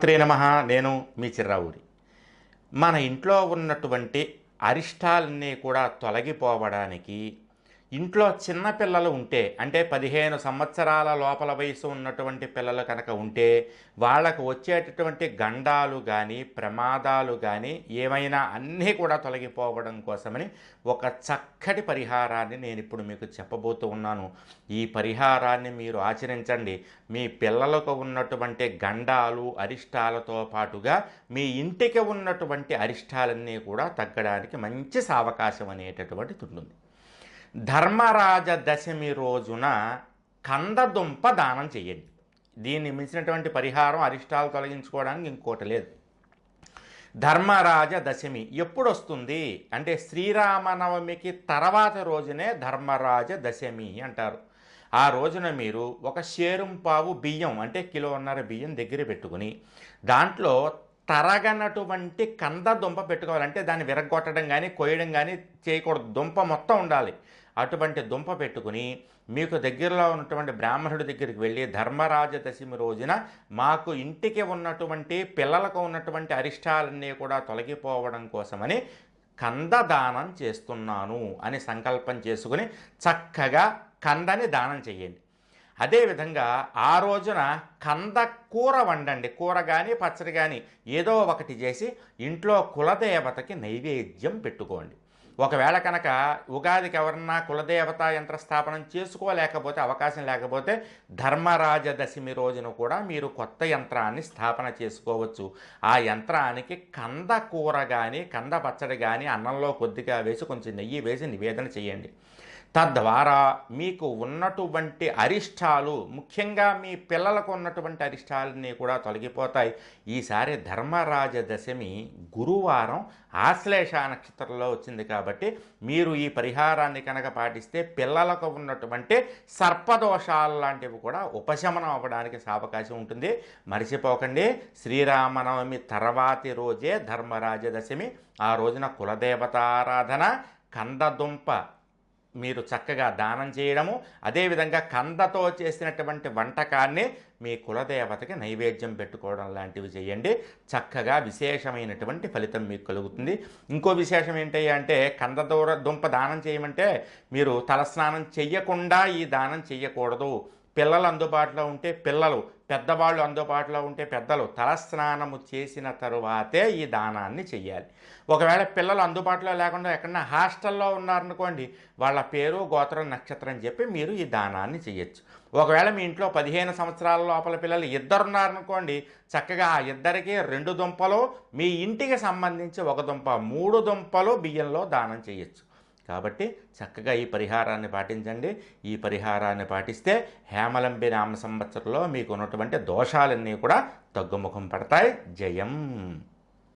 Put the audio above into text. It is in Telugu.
శ్రీ నమ నేను మీ చిర్రావురి. మన ఇంట్లో ఉన్నటువంటి అరిష్టాలన్నీ కూడా తొలగిపోవడానికి ఇంట్లో చిన్న పిల్లలు ఉంటే అంటే పదిహేను సంవత్సరాల లోపల వయసు ఉన్నటువంటి పిల్లలు కనుక ఉంటే వాళ్ళకు వచ్చేటటువంటి గండాలు కానీ ప్రమాదాలు కానీ ఏమైనా అన్నీ కూడా తొలగిపోవడం కోసమని ఒక చక్కటి పరిహారాన్ని నేను ఇప్పుడు మీకు చెప్పబోతూ ఉన్నాను. ఈ పరిహారాన్ని మీరు ఆచరించండి. మీ పిల్లలకు ఉన్నటువంటి గండాలు అరిష్టాలతో పాటుగా మీ ఇంటికి ఉన్నటువంటి అరిష్టాలన్నీ కూడా తగ్గడానికి మంచి సావకాశం అనేటటువంటిది ఉంటుంది. ధర్మరాజ దశమి రోజున కందదుంప దానం చేయండి దీన్ని మించినటువంటి పరిహారం అరిష్టాలు తొలగించుకోవడానికి ఇంకోటి లేదు. ధర్మరాజ దశమి ఎప్పుడు వస్తుంది అంటే శ్రీరామనవమికి తర్వాత రోజునే ధర్మరాజ దశమి అంటారు. ఆ రోజున మీరు ఒక షేరుంపావు బియ్యం అంటే కిలోన్నర బియ్యం దగ్గర పెట్టుకుని దాంట్లో తరగనటువంటి కంద దుంప పెట్టుకోవాలంటే దాన్ని విరగొట్టడం కానీ కొయ్యడం కానీ చేయకూడదు. దుంప మొత్తం ఉండాలి. అటువంటి దుంప పెట్టుకుని మీకు దగ్గరలో ఉన్నటువంటి బ్రాహ్మణుడి దగ్గరికి వెళ్ళి ధర్మరాజ దశమి రోజున మాకు ఇంటికి ఉన్నటువంటి పిల్లలకు ఉన్నటువంటి అరిష్టాలన్నీ కూడా తొలగిపోవడం కోసమని కంద దానం చేస్తున్నాను అని సంకల్పం చేసుకుని చక్కగా కందని దానం చేయండి. అదేవిధంగా ఆ రోజున కంద కూర వండండి. కూర కానీ పచ్చడి కానీ ఏదో ఒకటి చేసి ఇంట్లో కులదేవతకి నైవేద్యం పెట్టుకోండి. ఒకవేళ కనుక ఉగాదికి ఎవరన్నా కులదేవత యంత్ర స్థాపనం చేసుకోలేకపోతే అవకాశం లేకపోతే ధర్మరాజ దశమి రోజున కూడా మీరు కొత్త యంత్రాన్ని స్థాపన చేసుకోవచ్చు. ఆ యంత్రానికి కంద కూర కానీ కంద పచ్చడి కానీ అన్నంలో కొద్దిగా వేసి కొంచెం నెయ్యి వేసి నివేదన చేయండి. తద్వారా మీకు ఉన్నటువంటి అరిష్టాలు ముఖ్యంగా మీ పిల్లలకు ఉన్నటువంటి అరిష్టాలన్నీ కూడా తొలగిపోతాయి. ఈసారి ధర్మరాజ దశమి గురువారం ఆశ్లేష నక్షత్రంలో వచ్చింది కాబట్టి మీరు ఈ పరిహారాన్ని కనుక పాటిస్తే పిల్లలకు ఉన్నటువంటి సర్పదోషాలు లాంటివి కూడా ఉపశమనం అవ్వడానికి అవకాశం ఉంటుంది. మర్చిపోకండి. శ్రీరామనవమి తర్వాతి రోజే ధర్మరాజ దశమి ఆ రోజున కులదేవతారాధన కందదుంప మీరు చక్కగా దానం చేయడము అదేవిధంగా కందతో చేసినటువంటి వంటకాన్ని మీ కులదేవతకి నైవేద్యం పెట్టుకోవడం లాంటివి చేయండి. చక్కగా విశేషమైనటువంటి ఫలితం మీకు కలుగుతుంది. ఇంకో విశేషం ఏంటి అంటే కందదూర దుంప దానం చేయమంటే మీరు తలస్నానం చెయ్యకుండా ఈ దానం చెయ్యకూడదు. పిల్లలు అందుబాటులో ఉంటే పిల్లలు పెద్దవాళ్ళు అందుబాటులో ఉంటే పెద్దలు తలస్నానము చేసిన తరువాతే ఈ దానాన్ని చెయ్యాలి. ఒకవేళ పిల్లలు అందుబాటులో లేకుండా ఎక్కడన్నా హాస్టల్లో ఉన్నారనుకోండి వాళ్ళ పేరు గోత్రం నక్షత్రం చెప్పి మీరు ఈ దానాన్ని చేయొచ్చు ఒకవేళ మీ ఇంట్లో పదిహేను సంవత్సరాల లోపల పిల్లలు ఇద్దరున్నారనుకోండి చక్కగా ఆ ఇద్దరికి రెండు దుంపలు మీ ఇంటికి సంబంధించి ఒక దుంప మూడు దుంపలు బియ్యంలో దానం చేయొచ్చు. కాబట్టి చక్కగా ఈ పరిహారాన్ని పాటించండి. ఈ పరిహారాన్ని పాటిస్తే హేమలంబి నామ సంవత్సరంలో మీకు ఉన్నటువంటి దోషాలన్నీ కూడా తగ్గుముఖం పడతాయి. జయం.